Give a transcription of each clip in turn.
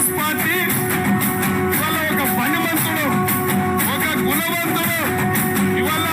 Congress party ఇవాళ ఒక ఒక గుణవంతుడు ఇవాళ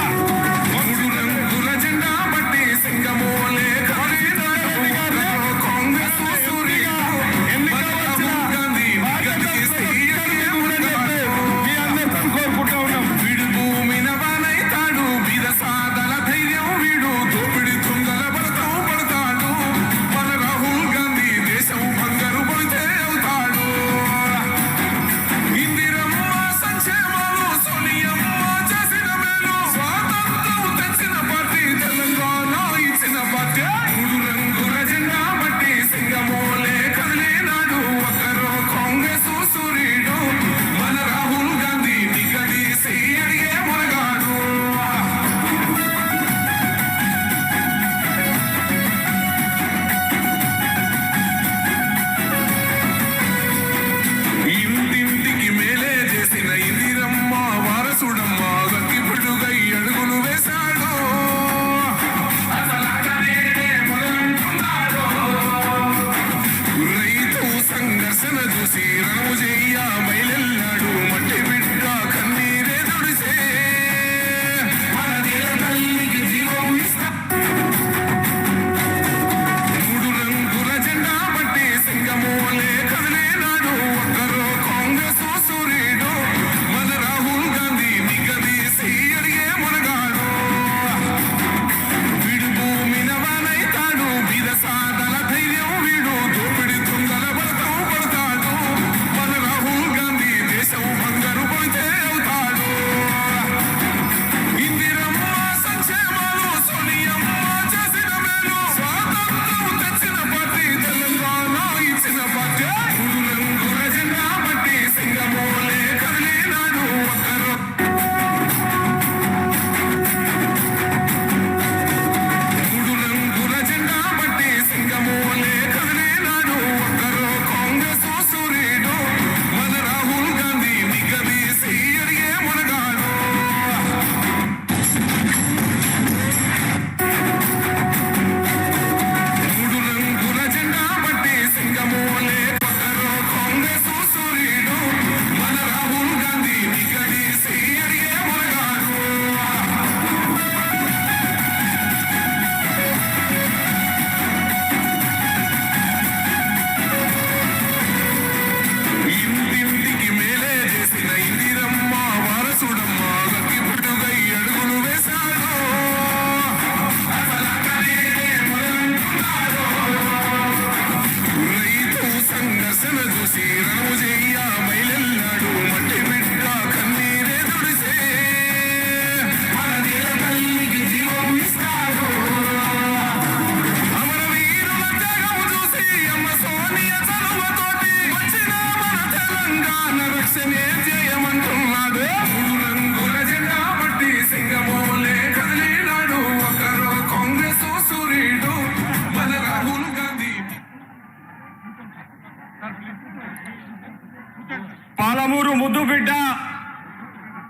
మామూరు ముద్దు బిడ్డ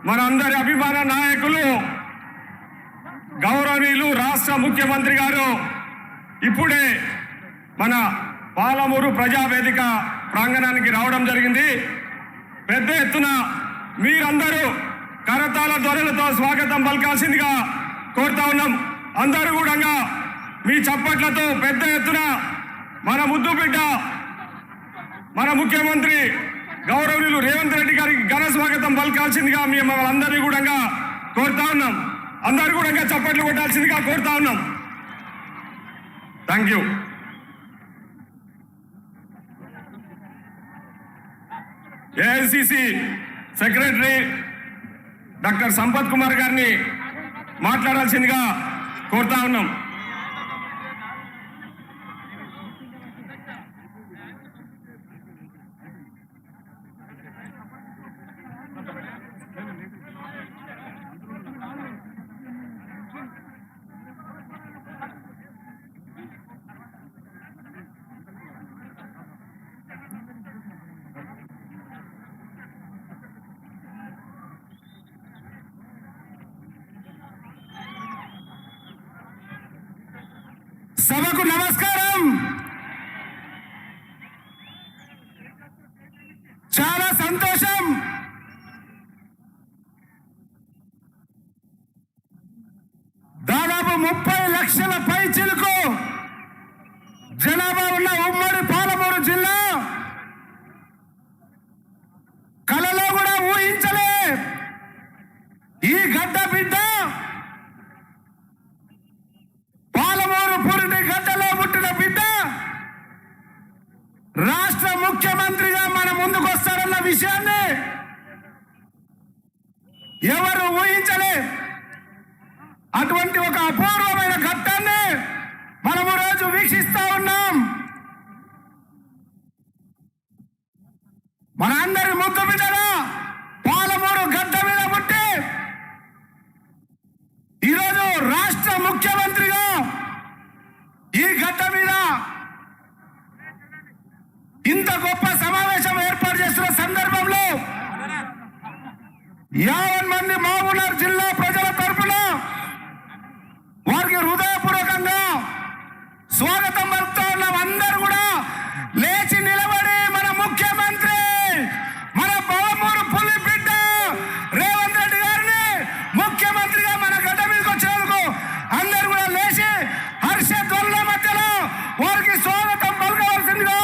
మనందరి అభిమాన నాయకులు గౌరవీయులు రాష్ట్ర ముఖ్యమంత్రి గారు ఇప్పుడే మన పాలమూరు ప్రజావేదిక ప్రాంగణానికి రావడం జరిగింది. పెద్ద ఎత్తున మీరందరూ కరతాల ధ్వనులతో స్వాగతం పలకాల్సిందిగా కోరుతా ఉన్నాం. అందరూ కూడా మీ చప్పట్లతో పెద్ద ఎత్తున మన ముద్దు బిడ్డ మన ముఖ్యమంత్రి గౌరవనీయులు రేవంత్ రెడ్డి గారికి ఘన స్వాగతం. పలకాల్సిందిగా మేము అందరినీ కూడా కోరుతా ఉన్నాం. అందరు కూడా చప్పట్లు కొట్టాల్సిందిగా కోరుతా ఉన్నాం. Thank you AICC secretary doctor Sampath Kumar గారిని మాట్లాడాల్సిందిగా కోరుతా ఉన్నాం. సభకు నమస్కారం. చాలా సంతోషం. దాదాపు ముప్పై లక్షల పై చిలుకు జనాభా ఉన్న ఉమ్మడి పాలమూరు జిల్లా విషయాన్ని ఎవరు ఊహించలే. అటువంటి ఒక అపూర్వమైన ఘట్టాన్ని మనము రోజు వీక్షిస్తా ఉన్నాం. మన అందరి ముద్దు బిడ్డల పాలమూరు గడ్డ మీద పుట్టి ఈరోజు రాష్ట్ర ముఖ్యమంత్రిగా ఈ గడ్డ మీద ఇంత గొప్ప యావన్ మంది మహబూబ్నగర్ జిల్లా ప్రజల తరపున వారికి హృదయపూర్వకంగా స్వాగతం పలుకుతా ఉన్నాం అందరూ కూడా లేచి నిలబడి మన ముఖ్యమంత్రి మన పాలమూరు పులి బిడ్డ రేవంత్ రెడ్డి గారిని ముఖ్యమంత్రిగా మన గడ్డ మీదకి వచ్చినందుకు అందరూ కూడా లేచి హర్షధ్వనుల మధ్యలో వారికి స్వాగతం పలకవలసిందిగా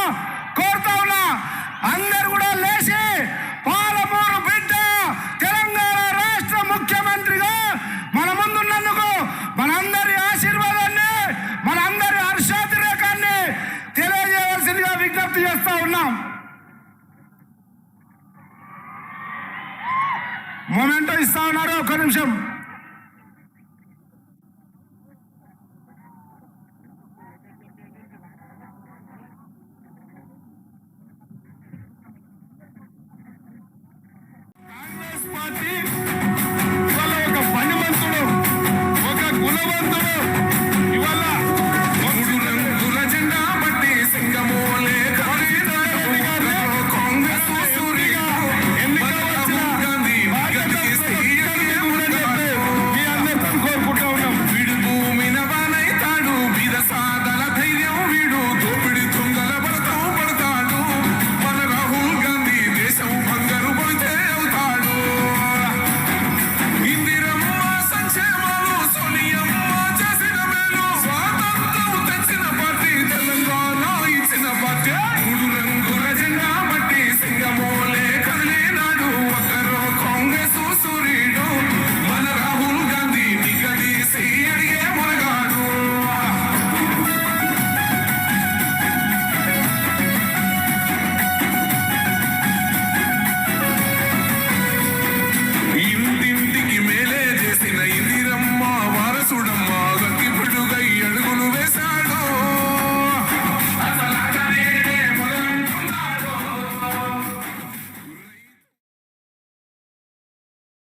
కోరుతా ఉన్నా అందరూ కూడా లేచి పాలమూరు బిడ్డ తెలంగాణ రాష్ట్ర ముఖ్యమంత్రిగా మన ముందున్నందుకు మనందరి ఆశీర్వాదాన్ని మనందరి హర్షాతిరేకాన్ని తెలియజేయవలసిందిగా విజ్ఞప్తి చేస్తా ఉన్నాం మొమెంటో ఇస్తా ఉన్నారు ఒక నిమిషం. పార్టీ ఇవాళ ఒక పనిమంతుడు ఒక గుణవంతుడు.